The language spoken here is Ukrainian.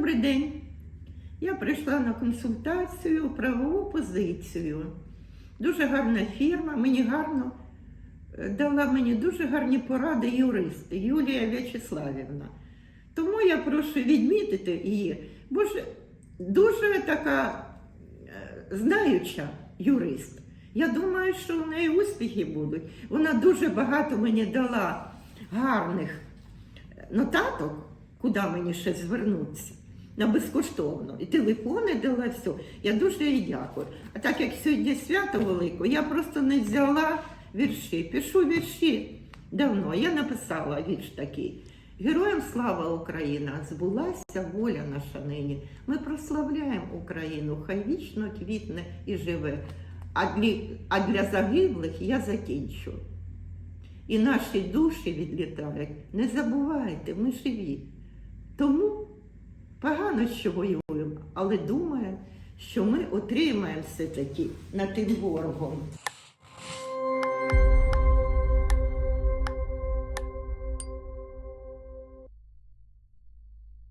день. Я прийшла на консультацію, правову позицію. Дуже гарна фірма, мені гарно е, дала мені дуже гарні поради юристи Юлія В'ячеславівна. Тому я прошу відмітити її, бо ж дуже така е, знаюча юрист. Я думаю, що у неї успіхи будуть. Вона дуже багато мені дала гарних нотаток, куди мені ще звернутися. На безкоштовно. І телефони дала все. Я дуже їй дякую. А так як сьогодні свято велике, я просто не взяла вірші. Пишу вірші давно. Я написала вірш такий. Героям слава Україна! Збулася воля наша нині. Ми прославляємо Україну, хай вічно квітне і живе. А для, а для загиблих я закінчу. І наші душі відлітають. Не забувайте, ми живі. Тому погано, що воюємо, але думаю, що ми отримаємо все-таки над тим ворогом.